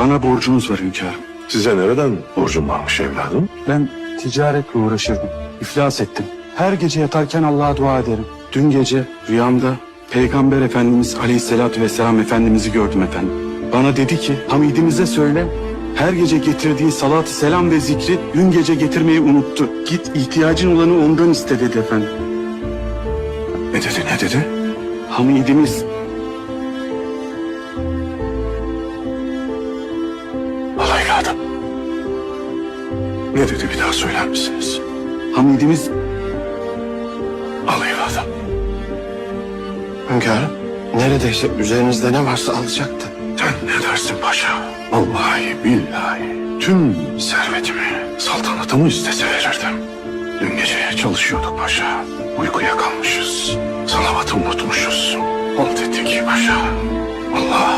Bana borcunuz var hünkârım. Size nereden borcum varmış evladım? Ben ticaretle uğraşırdım. İflas ettim. Her gece yatarken Allah'a dua ederim. Dün gece rüyamda Peygamber Efendimiz Aleyhisselatü Vesselam Efendimiz'i gördüm efendim. Bana dedi ki Hamidimize söyle her gece getirdiği salat selam ve zikri dün gece getirmeyi unuttu. Git ihtiyacın olanı ondan iste dedi efendim. Ne dedi ne dedi? Hamidimiz evladım. Ne dedi bir daha söyler misiniz? Hamidimiz Al evladım. Hünkârım, neredeyse üzerinizde ne varsa alacaktı. Sen ne dersin paşa? Vallahi billahi tüm servetimi saltanatımı istese verirdim. Dün gece çalışıyorduk paşa. Uykuya kalmışız. Salavatı unutmuşuz. Halt ettik paşa. Allah.